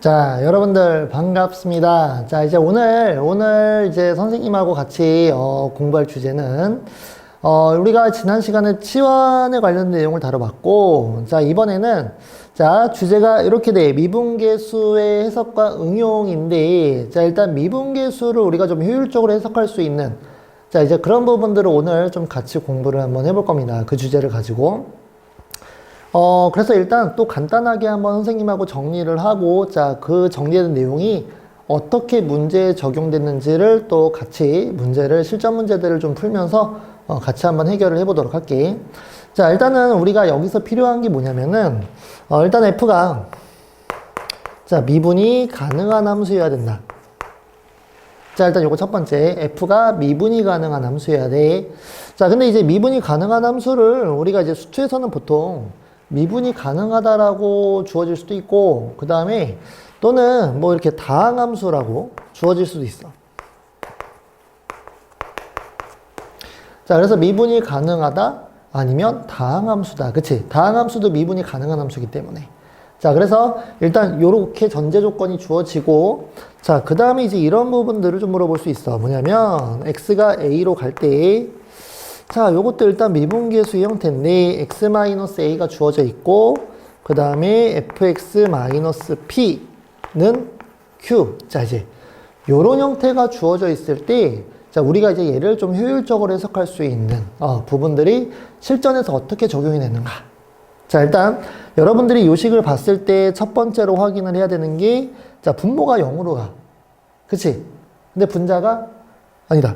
자, 여러분들 반갑습니다. 자, 이제 오늘, 오늘 이제 선생님하고 같이 어, 공부할 주제는 어, 우리가 지난 시간에 치환에 관련된 내용을 다뤄봤고, 자, 이번에는 자, 주제가 이렇게 돼. 미분계수의 해석과 응용인데, 자, 일단 미분계수를 우리가 좀 효율적으로 해석할 수 있는 자, 이제 그런 부분들을 오늘 좀 같이 공부를 한번 해볼 겁니다. 그 주제를 가지고. 어, 그래서 일단 또 간단하게 한번 선생님하고 정리를 하고, 자, 그 정리된 내용이 어떻게 문제에 적용됐는지를 또 같이 문제를, 실전 문제들을 좀 풀면서 어, 같이 한번 해결을 해보도록 할게. 자, 일단은 우리가 여기서 필요한 게 뭐냐면은, 어, 일단 F가, 자, 미분이 가능한 함수여야 된다. 자, 일단 요거 첫 번째. F가 미분이 가능한 함수여야 돼. 자, 근데 이제 미분이 가능한 함수를 우리가 이제 수투에서는 보통 미분이 가능하다라고 주어질 수도 있고, 그 다음에 또는 뭐 이렇게 다항함수라고 주어질 수도 있어. 자, 그래서 미분이 가능하다 아니면 다항함수다. 그치? 다항함수도 미분이 가능한 함수이기 때문에. 자, 그래서 일단 요렇게 전제 조건이 주어지고, 자, 그 다음에 이제 이런 부분들을 좀 물어볼 수 있어. 뭐냐면, x가 a로 갈 때, 자, 요것도 일단 미분계수의 형태인데, x-a가 주어져 있고, 그 다음에 fx-p는 q. 자, 이제, 요런 형태가 주어져 있을 때, 자, 우리가 이제 얘를 좀 효율적으로 해석할 수 있는, 어, 부분들이 실전에서 어떻게 적용이 되는가. 자, 일단 여러분들이 요식을 봤을 때 첫 번째로 확인을 해야 되는 게, 자, 분모가 0으로 가. 그치? 근데 분자가, 아니다.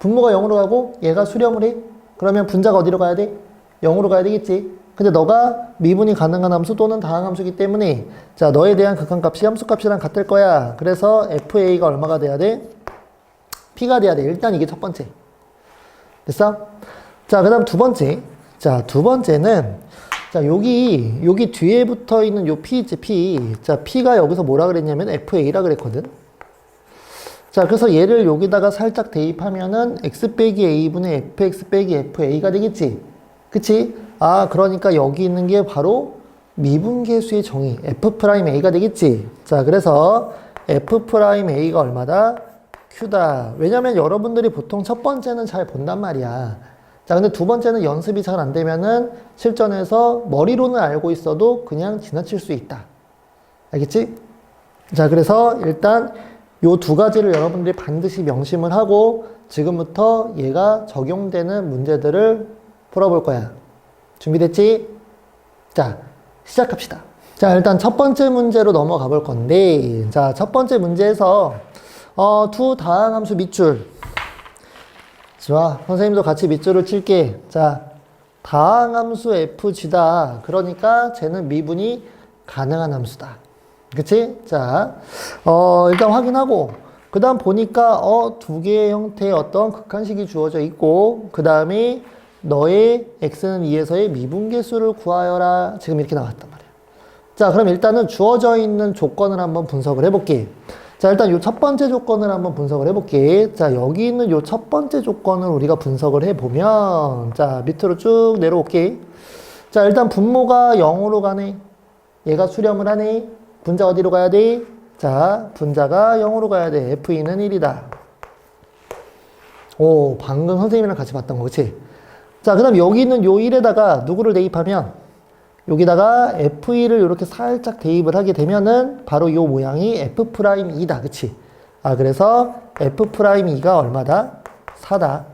분모가 0으로 가고 얘가 수렴을 해. 그러면 분자가 어디로 가야 돼? 0으로 가야 되겠지? 근데 너가 미분이 가능한 함수 또는 다항 함수이기 때문에, 자, 너에 대한 극한값이 함수값이랑 같을 거야. 그래서 FA가 얼마가 돼야 돼? P가 돼야 돼. 일단 이게 첫 번째. 됐어? 자, 그 다음 두 번째. 자, 두 번째는, 자, 여기, 여기 뒤에 붙어 있는 요 P 있지, P. 자, P가 여기서 뭐라 그랬냐면 FA라 그랬거든. 자, 그래서 얘를 여기다가 살짝 대입하면은 X 빼기 A분의 FX 빼기 FA가 되겠지. 그치? 아, 그러니까 여기 있는 게 바로 미분계수의 정의, F'A가 되겠지. 자, 그래서 F'A가 얼마다? Q다. 왜냐면 여러분들이 보통 첫 번째는 잘 본단 말이야. 자, 근데 두 번째는 연습이 잘 안 되면은 실전에서 머리로는 알고 있어도 그냥 지나칠 수 있다. 알겠지? 자, 그래서 일단 요 두 가지를 여러분들이 반드시 명심을 하고 지금부터 얘가 적용되는 문제들을 풀어볼 거야. 준비됐지? 자, 시작합시다. 자, 일단 첫 번째 문제로 넘어가 볼 건데, 자, 첫 번째 문제에서, 어, 두 다항 함수 밑줄. 좋아. 선생님도 같이 밑줄을 칠게. 자, 다항 함수 fg다. 그러니까 쟤는 미분이 가능한 함수다. 그치? 자, 어, 일단 확인하고, 그 다음 보니까, 어, 두 개의 형태의 어떤 극한식이 주어져 있고, 그 다음에 너의 x는 2에서의 미분계수를 구하여라. 지금 이렇게 나왔단 말이야. 자, 그럼 일단은 주어져 있는 조건을 한번 분석을 해볼게. 자, 일단 요 첫 번째 조건을 한번 분석을 해볼게. 자, 여기 있는 요 첫 번째 조건을 우리가 분석을 해보면, 자, 밑으로 쭉 내려올게. 자, 일단 분모가 0으로 가네. 얘가 수렴을 하네. 분자 어디로 가야 돼? 자, 분자가 0으로 가야 돼. F는 1이다. 오, 방금 선생님이랑 같이 봤던 거, 그치? 자, 그 다음 여기 있는 요 1에다가 누구를 대입하면, 여기다가 F2를 이렇게 살짝 대입을 하게 되면은 바로 요 모양이 F'2다. 그치? 아, 그래서 F'2가 얼마다? 4다.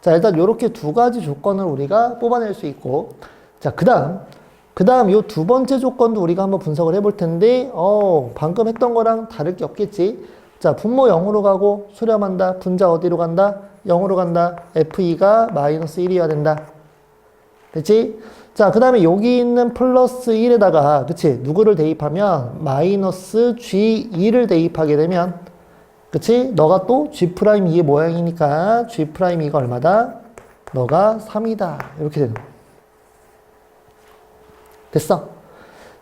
자, 일단 요렇게 두 가지 조건을 우리가 뽑아낼 수 있고, 자, 그 다음, 그 다음 요두 번째 조건도 우리가 한번 분석을 해볼 텐데, 어, 방금 했던 거랑 다를 게 없겠지? 자, 분모 0으로 가고 수렴한다. 분자 어디로 간다? 0으로 간다. F2가 마이너스 1이어야 된다. 됐지? 자, 그 다음에 여기 있는 플러스 1에다가, 그치? 누구를 대입하면, 마이너스 G2를 대입하게 되면, 그치? 너가 또 G'2의 모양이니까, G'2가 얼마다? 너가 3이다. 이렇게 되는 거야. 됐어?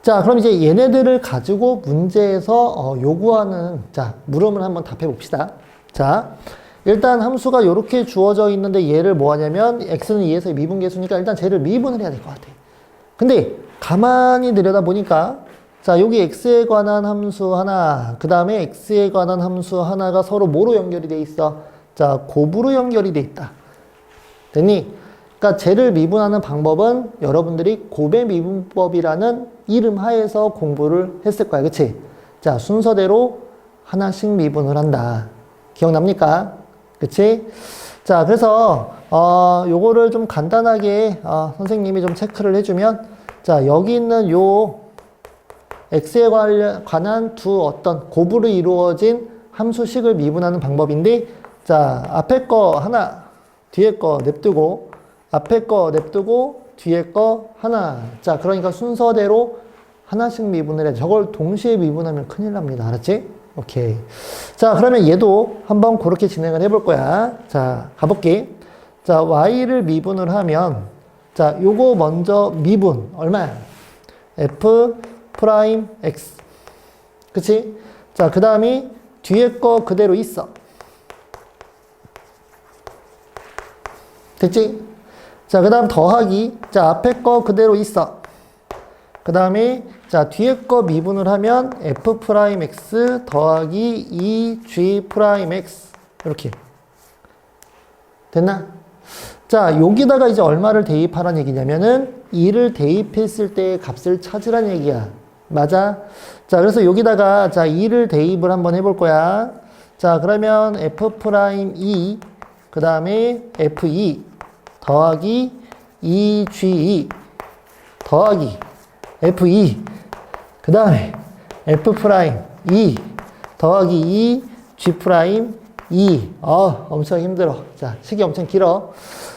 자, 그럼 이제 얘네들을 가지고 문제에서 어, 요구하는, 자, 물음을 한번 답해 봅시다. 자, 일단 함수가 이렇게 주어져 있는데 얘를 뭐 하냐면 x는 2에서 미분계수니까 일단 쟤를 미분을 해야 될 것 같아. 근데 가만히 들여다보니까 자, 여기 x에 관한 함수 하나, 그 다음에 x에 관한 함수 하나가 서로 뭐로 연결이 돼 있어? 자, 곱으로 연결이 돼 있다. 됐니? 그러니까 쟤를 미분하는 방법은 여러분들이 곱의 미분법이라는 이름 하에서 공부를 했을 거야. 그치? 자, 순서대로 하나씩 미분을 한다. 기억납니까? 그치? 자, 그래서, 어, 요거를 좀 간단하게, 어, 선생님이 좀 체크를 해주면, 자, 여기 있는 요, x에 관한 두 어떤 곱으로 이루어진 함수식을 미분하는 방법인데, 자, 앞에 거 하나, 뒤에 거 냅두고, 앞에 거 냅두고, 뒤에 거 하나. 자, 그러니까 순서대로 하나씩 미분을 해. 저걸 동시에 미분하면 큰일 납니다. 알았지? 오케이. 자, 그러면 얘도 한번 그렇게 진행을 해볼 거야. 자, 가볼게. 자, y를 미분을 하면, 자, 요거 먼저 미분. 얼마야? f 프라임 x. 그치? 자, 그 다음이 뒤에 거 그대로 있어. 됐지? 자, 그 다음 더하기. 자, 앞에 거 그대로 있어. 그 다음에, 자, 뒤에 거 미분을 하면 f 프라임 x 더하기 2g 프라임 x. 이렇게. 됐나? 자, 여기다가 이제 얼마를 대입하라는 얘기냐면은 2를 대입했을 때의 값을 찾으란 얘기야. 맞아? 자, 그래서 여기다가 자, 2를 대입을 한번 해볼 거야. 자, 그러면 f 프라임 2, 그 다음에 f2 더하기 2g2 더하기 f2 그 다음에 f 프라임 2 더하기 2 g 프라임 2 어, 엄청 힘들어. 자, 식이 엄청 길어.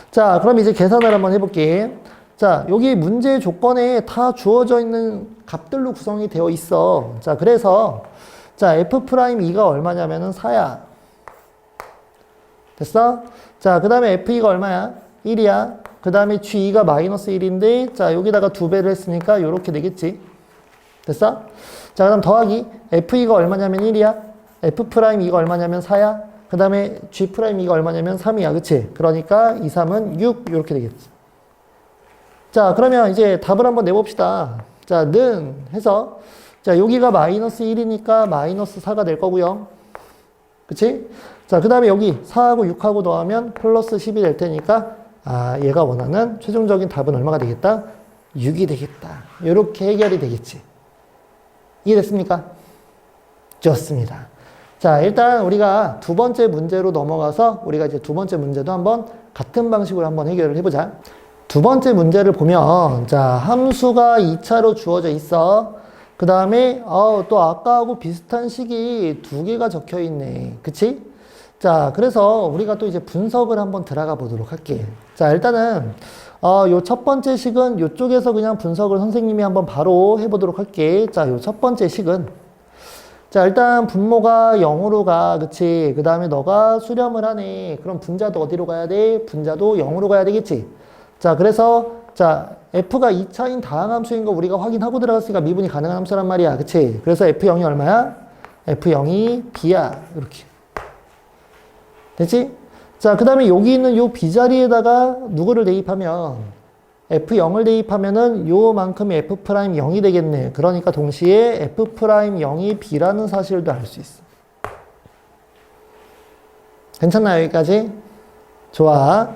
자, 그럼 이제 계산을 한번 해볼게. 자, 여기 문제 조건에 다 주어져 있는 값들로 구성이 되어 있어. 자, 그래서 자, f 프라임 2가 얼마냐면은 4야. 됐어? 자, 그 다음에 f2가 얼마야? 1이야. 그 다음에 g2가 마이너스 1인데, 자, 여기다가 두 배를 했으니까 요렇게 되겠지. 됐어? 자, 그 다음 더하기 f2가 얼마냐면 1이야. f 프라임 2가 얼마냐면 4야. 그 다음에 g 프라임 2가 얼마냐면 3이야. 그치? 그러니까 2, 3은 6 이렇게 되겠지. 자, 그러면 이제 답을 한번 내봅시다. 자, 는 해서 자, 여기가 마이너스 1이니까 마이너스 4가 될 거고요. 그치? 자, 그 다음에 여기 4하고 6하고 더하면 플러스 10이 될 테니까 아, 얘가 원하는 최종적인 답은 얼마가 되겠다? 6이 되겠다. 이렇게 해결이 되겠지. 이해됐습니까? 좋습니다. 자, 일단 우리가 두 번째 문제로 넘어가서 우리가 이제 두 번째 문제도 한번 같은 방식으로 한번 해결을 해보자. 두 번째 문제를 보면, 자, 함수가 2차로 주어져 있어. 그 다음에, 어, 또 아까하고 비슷한 식이 두 개가 적혀 있네. 그치? 자, 그래서 우리가 또 이제 분석을 한번 들어가 보도록 할게. 자, 일단은, 어, 요 첫 번째 식은 요쪽에서 그냥 분석을 선생님이 한번 바로 해보도록 할게. 자, 요 첫 번째 식은, 자, 일단 분모가 0으로 가. 그치? 그 다음에 너가 수렴을 하네. 그럼 분자도 어디로 가야 돼? 분자도 0으로 가야 되겠지? 자, 그래서, 자, f가 2차인 다항함수인 거 우리가 확인하고 들어갔으니까 미분이 가능한 함수란 말이야. 그치? 그래서 f0이 얼마야? f0이 b야. 이렇게. 됐지? 자, 그 다음에 여기 있는 요 b자리에다가 누구를 대입하면 f0을 대입하면은 요만큼이 f'0이 되겠네. 그러니까 동시에 f'0이 b라는 사실도 알 수 있어. 괜찮나요? 여기까지? 좋아.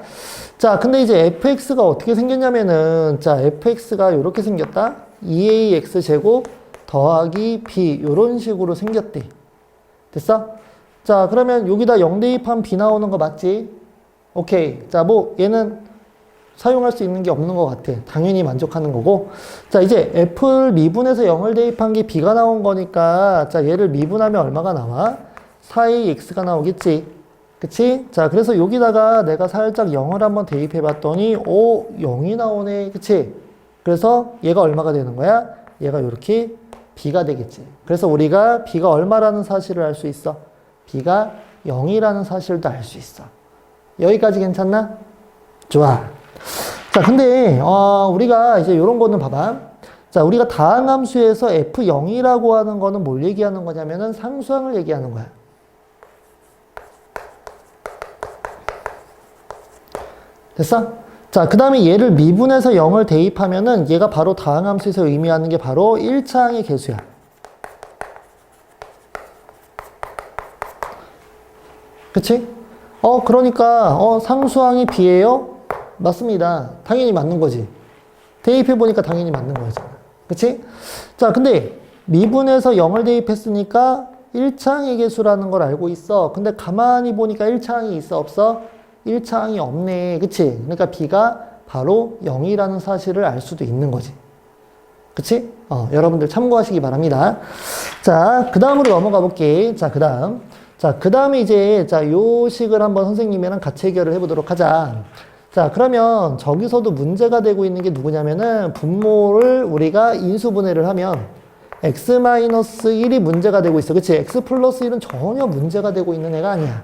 자, 근데 이제 fx가 어떻게 생겼냐면은, 자, fx가 이렇게 생겼다? 2ax 제곱 더하기 b, 요런 식으로 생겼대. 됐어? 자, 그러면 여기다 0 대입하면 b 나오는 거 맞지? 오케이. 자, 뭐, 얘는 사용할 수 있는 게 없는 것 같아. 당연히 만족하는 거고. 자, 이제 f를 미분해서 0을 대입한 게 b가 나온 거니까, 자, 얘를 미분하면 얼마가 나와? 4ax가 나오겠지. 그치? 자, 그래서 여기다가 내가 살짝 0을 한번 대입해 봤더니, 오, 0이 나오네. 그치? 그래서 얘가 얼마가 되는 거야? 얘가 이렇게 b가 되겠지. 그래서 우리가 b가 얼마라는 사실을 알 수 있어. B가 0이라는 사실도 알 수 있어. 여기까지 괜찮나? 좋아. 자, 근데, 어, 우리가 이제 이런 거는 봐봐. 자, 우리가 다항함수에서 f0이라고 하는 거는 뭘 얘기하는 거냐면은 상수항을 얘기하는 거야. 됐어? 자, 그 다음에 얘를 미분해서 0을 대입하면은 얘가 바로 다항함수에서 의미하는 게 바로 1차항의 개수야. 그치? 어, 그러니까, 어, 상수항이 B예요? 맞습니다. 당연히 맞는 거지. 대입해보니까 당연히 맞는 거잖아. 그치? 자, 근데 미분해서 0을 대입했으니까 1차항의 개수라는 걸 알고 있어. 근데 가만히 보니까 1차항이 있어, 없어? 1차항이 없네. 그치? 그러니까 B가 바로 0이라는 사실을 알 수도 있는 거지. 그치? 어, 여러분들 참고하시기 바랍니다. 자, 그 다음으로 넘어가 볼게. 자, 그 다음. 자, 그 다음에 이제, 자, 요 식을 한번 선생님이랑 같이 해결을 해보도록 하자. 자, 그러면 저기서도 문제가 되고 있는 게 누구냐면은 분모를 우리가 인수분해를 하면 x-1이 문제가 되고 있어. 그치? x 플러스 1은 전혀 문제가 되고 있는 애가 아니야.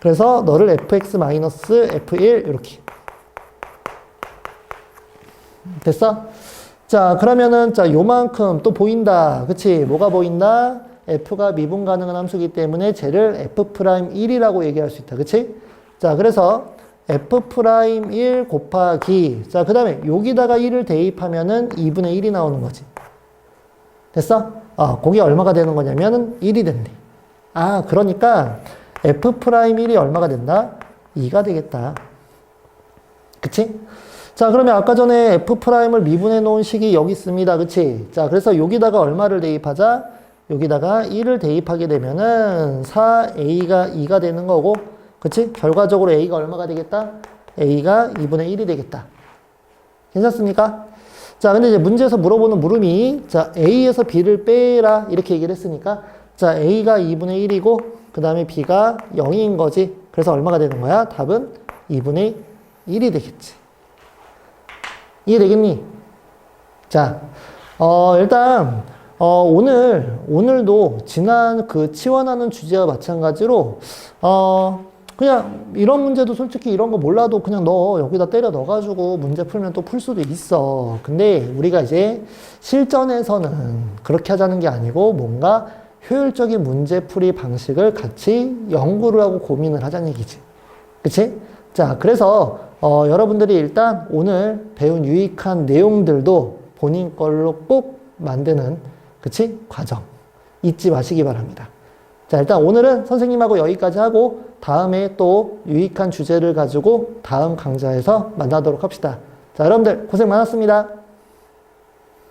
그래서 너를 fx-f1 이렇게. 됐어? 자, 그러면은, 자, 요만큼 또 보인다. 그치? 뭐가 보인다? F가 미분 가능한 함수이기 때문에 쟤를 f'1이라고 얘기할 수 있다. 그치? 자, 그래서 f'1 곱하기. 자, 그 다음에 여기다가 1을 대입하면은 2분의 1이 나오는 거지. 됐어? 어, 그게 얼마가 되는 거냐면은 1이 된대. 아, 그러니까 f'1이 얼마가 된다? 2가 되겠다. 그치? 자, 그러면 아까 전에 f'을 미분해 놓은 식이 여기 있습니다. 그치? 자, 그래서 여기다가 얼마를 대입하자? 여기다가 1을 대입하게 되면은 4a가 2가 되는 거고, 그치? 결과적으로 a가 얼마가 되겠다? a가 2분의 1이 되겠다. 괜찮습니까? 자, 근데 이제 문제에서 물어보는 물음이, 자, a에서 b를 빼라. 이렇게 얘기를 했으니까, 자, a가 2분의 1이고, 그 다음에 b가 0인 거지. 그래서 얼마가 되는 거야? 답은 2분의 1이 되겠지. 이해되겠니? 자, 어, 일단, 어, 오늘, 오늘도 지난 그 치환하는 주제와 마찬가지로, 어, 그냥 이런 문제도 솔직히 이런 거 몰라도 그냥 너 여기다 때려 넣어가지고 문제 풀면 또 풀 수도 있어. 근데 우리가 이제 실전에서는 그렇게 하자는 게 아니고 뭔가 효율적인 문제풀이 방식을 같이 연구를 하고 고민을 하자는 얘기지. 그치? 자, 그래서 어, 여러분들이 일단 오늘 배운 유익한 내용들도 본인 걸로 꼭 만드는 그치? 과정 잊지 마시기 바랍니다. 자, 일단 오늘은 선생님하고 여기까지 하고 다음에 또 유익한 주제를 가지고 다음 강좌에서 만나도록 합시다. 자, 여러분들 고생 많았습니다.